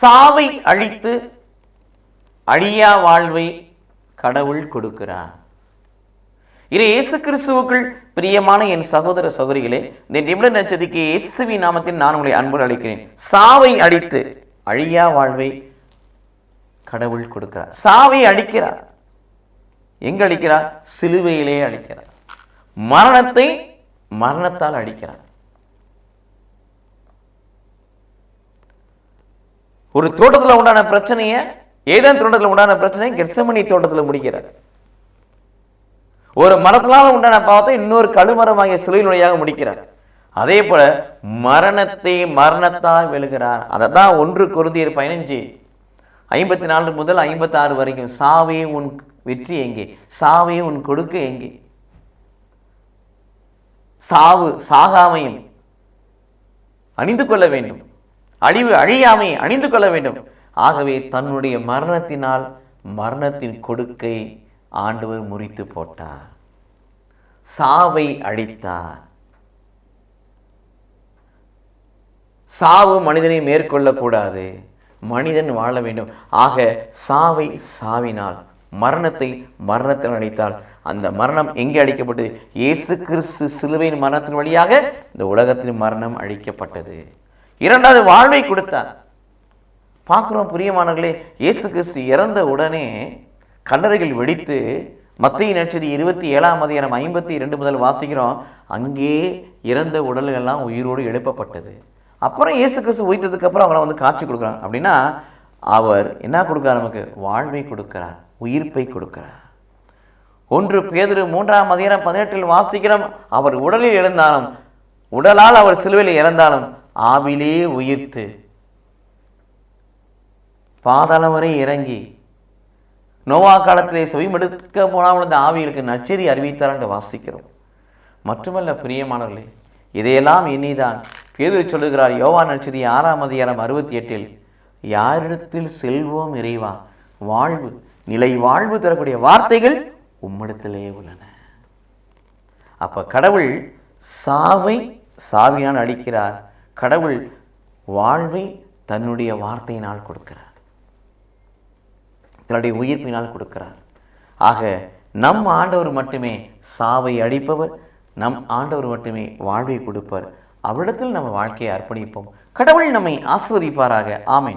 சாவை அழித்து அழியா வாழ்வை கடவுள் கொடுக்கிறார். இரு இயேசு கிறிஸ்துவுக்குள் பிரியமான என் சகோதர சகோதரிகளே இந்த நிமிட நட்சத்திரிக்கு இயேசுவி நாமத்தில் நான் உங்களை அன்பு அளிக்கிறேன் சாவை அடித்து அழியா வாழ்வை கடவுள் கொடுக்கிறார். சாவை அடிக்கிறார் எங்க அழிக்கிறார்? சிலுவையிலே அழிக்கிறார். மரணத்தை மரணத்தால் அழிக்கிறார். ஒரு தோட்டத்தில் உண்டான பிரச்சனையை ஏதேன் தோட்டத்தில் உண்டான பிரச்சனையை கெர்சமணி தோட்டத்தில் முடிக்கிறார். ஒரு மரத்தினால உண்டான பாவத்தை இன்னொரு கழுமரமாகிய சிலையினுடையாக முடிக்கிறார். அதே போல மரணத்தை மரணத்தால் வெல்கிறார். அதை தான் ஒன்று குருந்தியர் பதினஞ்சு ஐம்பத்தி நாலு முதல் ஐம்பத்தாறு வரைக்கும் சாவே உன் வெற்றி எங்கே? சாவே உன் கொடுக்கு எங்கே? சாவு சாகாமையும் அணிந்து கொள்ள வேண்டும். அழிவு அழியாமை அணிந்து கொள்ள வேண்டும். ஆகவே தன்னுடைய மரணத்தினால் மரணத்தின் கொடுக்கை ஆண்டவர் முறித்து போட்டார். சாவை அழித்தார். சாவு மனிதனை மேற்கொள்ளக்கூடாது. மனிதன் வாழ வேண்டும். ஆக சாவை சாவினால் மரணத்தை மரணத்தில் அழித்தால் அந்த மரணம் எங்கே அழிக்கப்பட்டது? இயேசு கிறிஸ்து சிலுவையின் மரணத்தின் வழியாக இந்த உலகத்தின் மரணம் அழிக்கப்பட்டது. இரண்டாவது வாழ்வை கொடுத்தார். பார்க்குறோம் பிரியமானவர்களே இயேசு கிறிஸ்து இறந்த உடனே கல்லறைகள் வெடித்து மத்திய நட்சத்திரி இருபத்தி ஏழாம் அதிகாரம் ஐம்பத்தி இரண்டு முதல் வாசிக்கிறோம். அங்கே இறந்த உடல்கள்லாம் உயிரோடு எழுப்பப்பட்டது. அப்புறம் இயேசு கிறிஸ்து உயிர்த்ததுக்கப்புறம் அவங்கள வந்து காட்சி கொடுக்குறாங்க அப்படின்னா அவர் என்ன கொடுக்குறார் நமக்கு? வாழ்வை கொடுக்கிறார் உயிர்ப்பை கொடுக்கிறார். ஒன்று பேதுரு மூன்றாம் அதிகாரம் பதினெட்டில் வாசிக்கிறோம். அவர் உடலில் எழுந்தாலும் உடலால் அவர் சிலுவையில் இறந்தாலும் ஆவிலே உயிர்த்து. பாதாளம் வரை இறங்கி. நோவா காலத்திலே செவிமடுக்க போனால் இந்த ஆவிகளுக்கு நச்சரி அறிவித்தார் என்று வாசிக்கிறோம். மட்டுமல்ல பிரியமானவர்களே இதையெல்லாம் எண்ணிதான். பேதுரு சொல்லுகிறார் யோவா நச்சரி ஆறாம் அதிகாரம் அறுபத்தி எட்டில் யாரிடத்தில் செல்வோம் இறைவா வாழ்வு நிலை வாழ்வு தரக்கூடிய வார்த்தைகள் உம்மிடத்திலே உள்ளன. அப்போ கடவுள் சாவை சாவியான் அளிக்கிறார் கடவுள் வாழ்வை தன்னுடைய வார்த்தையினால் கொடுக்கிறார். தன்னுடைய உயிர்ப்பினால் கொடுக்கிறார். ஆக நம் ஆண்டவர் மட்டுமே சாவை அடிப்பவர் நம் ஆண்டவர் மட்டுமே வாழ்வை கொடுப்பார். அவரிடத்தில் நம்ம வாழ்க்கையை அர்ப்பணிப்போம். கடவுள் நம்மை ஆஸ்வதிப்பாராக ஆமை